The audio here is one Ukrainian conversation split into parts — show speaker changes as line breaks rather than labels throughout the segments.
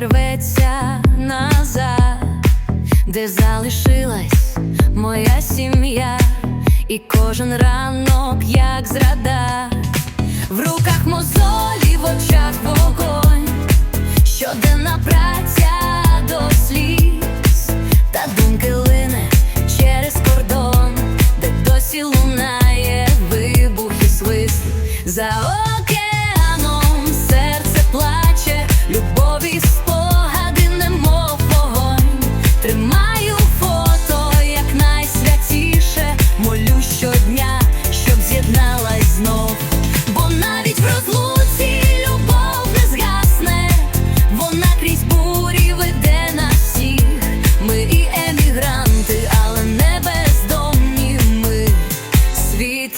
вітер рветься назад, де залишилась моя сім'я, і кожен ранок, як зрада, в руках мозолі, в очах вогонь,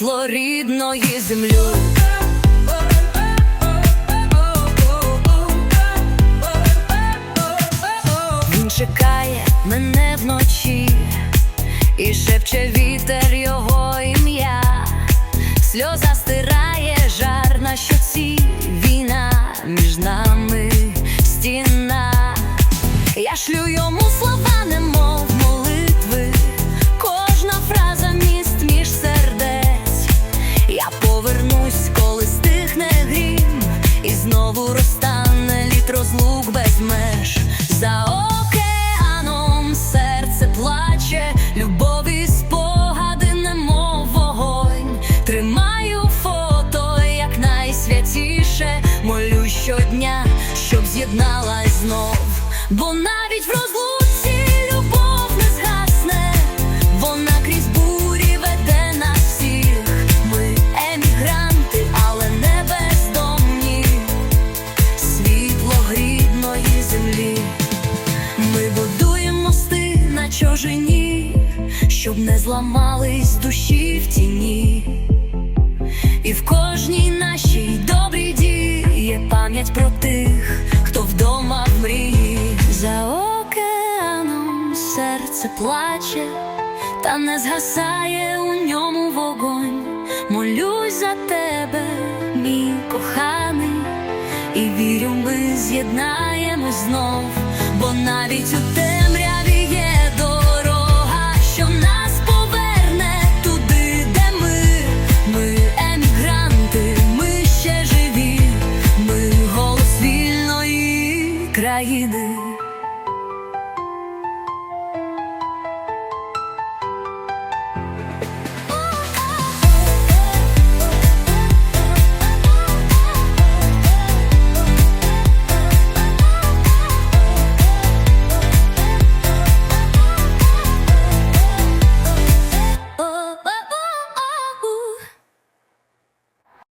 світло рідної землі. Він чекає мене вночі і шепче вітер його ім'я, сльоза стирає жар на щоці, війна між нами стіна. Я шлю йому слова, немов знову розтане літ розлук без меж. За океаном серце плаче, любові спогади, немов вогонь. Тримаю фото, як найсвятіше, молю щодня, щоб з'єдналась знов. Бо навіть в розлуці чужині, щоб не зламались душі в тіні. І в кожній нашій добрій є пам'ять про тих, хто вдома в мрії. За океаном серце плаче, та не згасає у ньому вогонь. Молюсь за тебе, мій коханий, і вірю, ми з'єднаємось знов, бо навіть у тебе. இது